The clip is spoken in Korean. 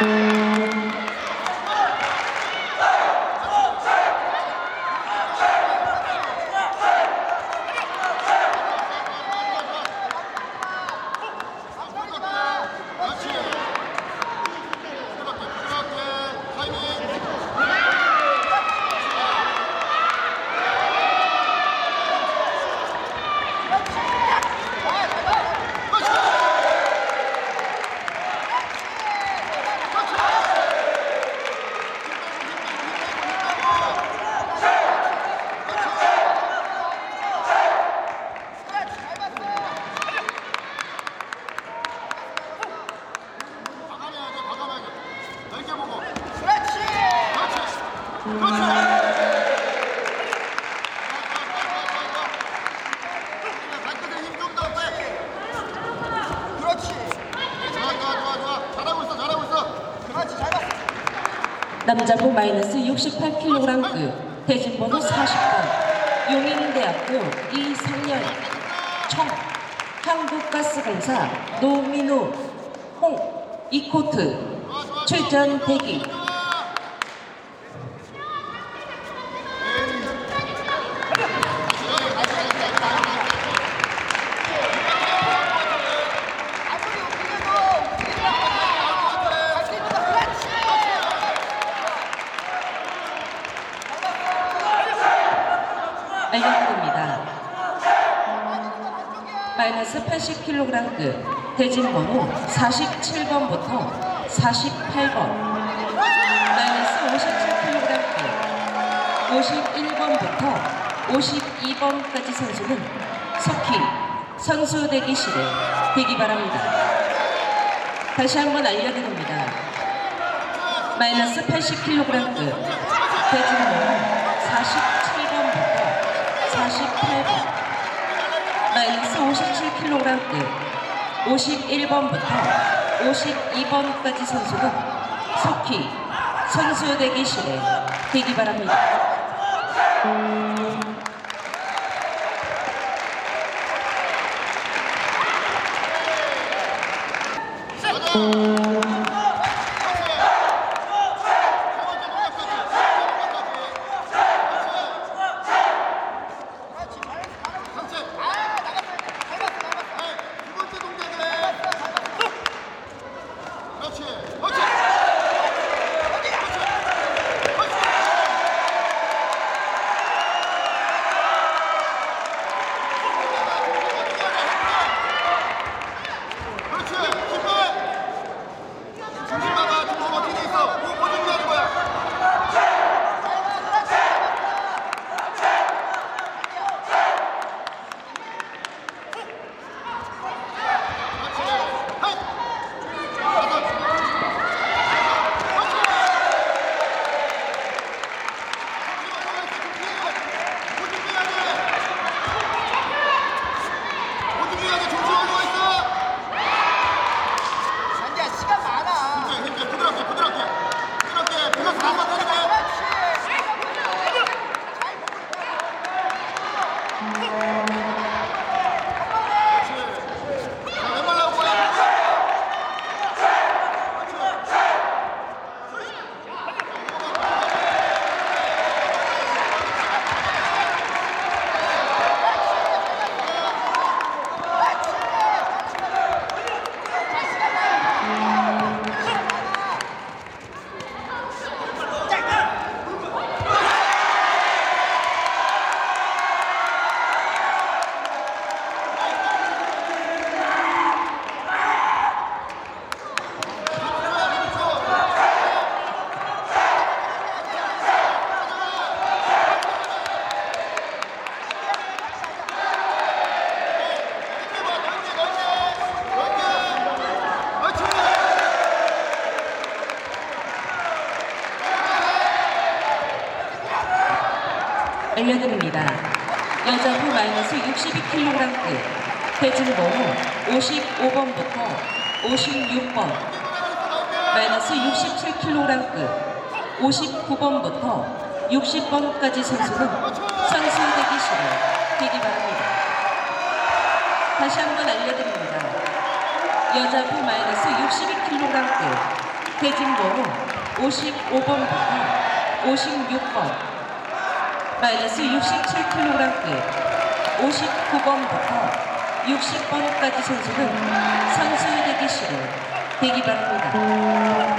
Música 남자부 마이너스 68kg급 대진번호 40번 용인대학교 이상열 청 한국가스공사 노민우 홍 이코트. 출전 대기 알려드립니다. 마이너스 80kg급 대진 번호 47번부터 48번 마이너스 57kg급 51번부터 52번까지 선수는 석희 선수 대기실에 대기 바랍니다. 다시 한번 알려드립니다. 마이너스 80kg급 대진 번호 47번부터 48번. 마이너스 57kg급 51번부터 52번까지 선수는 석희 선수 대기실에 대기 바랍니다. 그 알려드립니다. 여자 부 마이너스 62kg급 대진번호 55번부터 56번 마이너스 67kg급 59번부터 60번까지 선수는 선수 대기실에 대기 바랍니다. 다시 한번 알려드립니다. 여자 부 마이너스 62kg급 대진범우 55번부터 56번 마이너스 67kg급 59번부터 60번까지 선수는 선수 대기실에 대기 바랍니다.